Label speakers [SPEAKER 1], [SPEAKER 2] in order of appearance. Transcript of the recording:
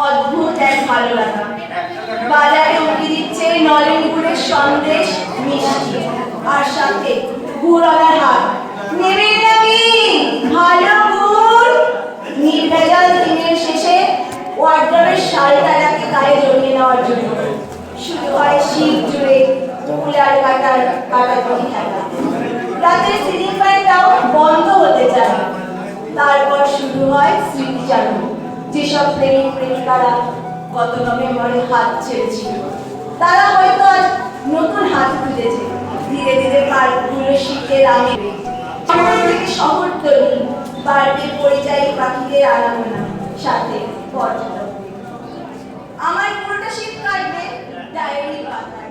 [SPEAKER 1] অদ্ভুত এক ভালো লাগা বাজারে উঠে দিচ্ছে নলেন গুড়ের সন্দেশ মিষ্টি। আর সাথে গুড়ালার হাত। নেবেন নাকি? ভালো গুড়? নির্ভেজাল দিনের শেষে ওয়ার্ড্রবের শালটাকে গায়ে জড়িয়ে নেওয়ার জন্য। শুরু হয় শীত জুড়ে কুলার কাটার কাটাকুটি খেলা। রাতের সিলিং ফ্যানটাও বন্ধ হতে চায়। তারপর শুরু হয় স্মৃতিচারণ। যেসব প্রেমিক প্রেমিকারা গত নভেম্বরে হাত ছেড়েছিল, তারা হয়তো আজ নতুন হাত খুঁজেছে ধীরে ধীরে পার্কগুলো শীতের আমের শহর থেকে শহরতলি বাড়বে পরিযায়ী পাখিদের আনাগোনা, সাথে পর্যটক আমার পুরোটা শীত কাটবে? ডায়েরি পাতা